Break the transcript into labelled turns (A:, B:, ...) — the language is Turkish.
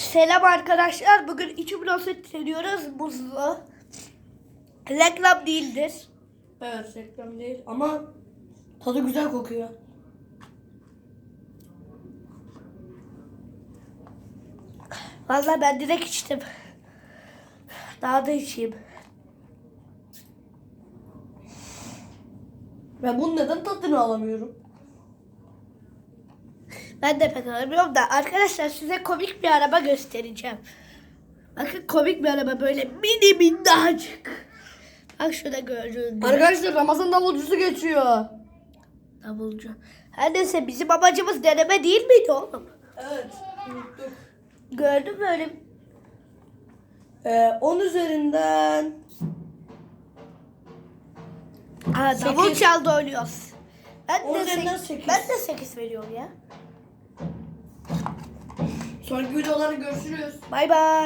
A: Selam arkadaşlar. Bugün içi bloset deniyoruz. Muzlu. Reklam değildir.
B: Evet reklam değil ama tadı güzel kokuyor.
A: Vallahi ben direkt içtim. Daha da içeyim.
B: Ben bunun neden tadını alamıyorum?
A: Ben de pek alamıyorum da arkadaşlar size komik bir araba göstereceğim. Bakın komik bir araba böyle mini minnacık. Bak şurada gördüğün gibi.
B: Arkadaşlar Ramazan davulcusu geçiyor.
A: Davulcu. Her neyse bizim amacımız deneme değil miydi oğlum?
B: Evet. Unuttuk.
A: Gördün mü öyle?
B: Ee, 10 üzerinden
A: Ha, davul
B: Sekiz.
A: çaldı oynuyoruz. Ben de,
B: üzerinden
A: sek-
B: sekiz.
A: ben de 8 veriyorum ya.
B: Sonraki videolarda görüşürüz.
A: Bay bay.